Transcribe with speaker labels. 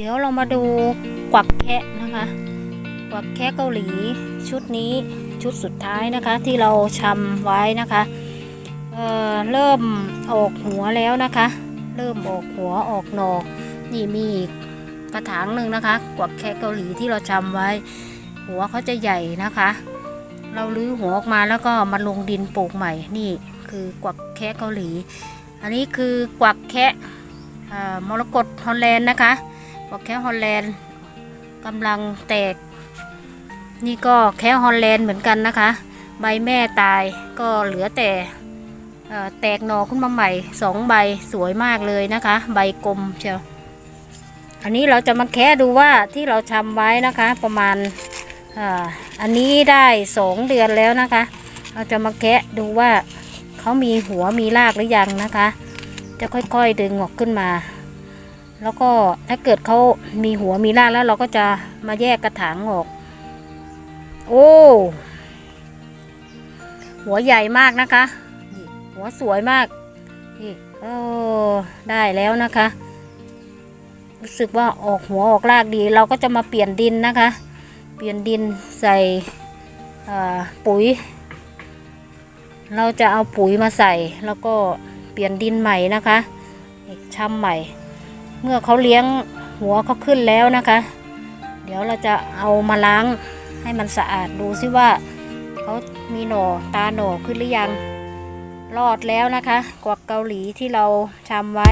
Speaker 1: เดี๋ยวเรามาดูกวักแคะนะคะกวักแคะเกาหลีชุดนี้ชุดสุดท้ายนะคะที่เราชำไว้นะคะเเริ่มออกหัวแล้วนะคะ เริ่มออกหัวออกหนอกนี่มีอีกกระถางหนึ่งนะคะ กวักแคะเกาหลีที่เราชำไว้ หัวเขาจะใหญ่นะคะ เราลื้อหัวออกมาแล้วก็มาลงดินปลูกใหม่นี่คือกวักแคะเกาหลี อันนี้คือกวักแคะอ่มรกตฮอลแลนด์นะคะ กวักแคะฮอลแลนด์กำลังแตก นี่ก็แคะฮอลแลนด์เหมือนกันนะคะ ใบแม่ตายก็เหลือแต่แตกหน่อขึ้นมาใหม่สองใบสวยมากเลยนะคะ ใบกลมเชียวอันนี้เราจะมาแคะดูว่าที่เราทำไว้นะคะ ประมาณอาอันนี้ได้สองเดือนแล้วนะคะ เราจะมาแคะดูว่าเขามีหัวมีรากหรือยังนะคะ จะค่อยๆดึงออกขึ้นมา แล้วก็ถ้าเกิดเขามีหัวมีรากแล้วเราก็จะมาแยกกระถางออก โอ้หัวใหญ่มากนะคะ หัวสวยมากนี่โอ้ได้แล้วนะคะ รู้สึกว่าออกหัวออกรากดี เราก็จะมาเปลี่ยนดินนะคะ เปลี่ยนดินใส่ปุ๋ย เราจะเอาปุ๋ยมาใส่ แล้วก็เปลี่ยนดินใหม่นะคะช่ำใหม่ เมื่อเขาเลี้ยงหัวเขาขึ้นแล้วนะคะ เดี๋ยวเราจะเอามาล้างให้มันสะอาดดูซิว่าเขามีหน่อตาหน่อขึ้นหรือยังรอดแล้วนะคะ กวักเกาหลีที่เราชำไว้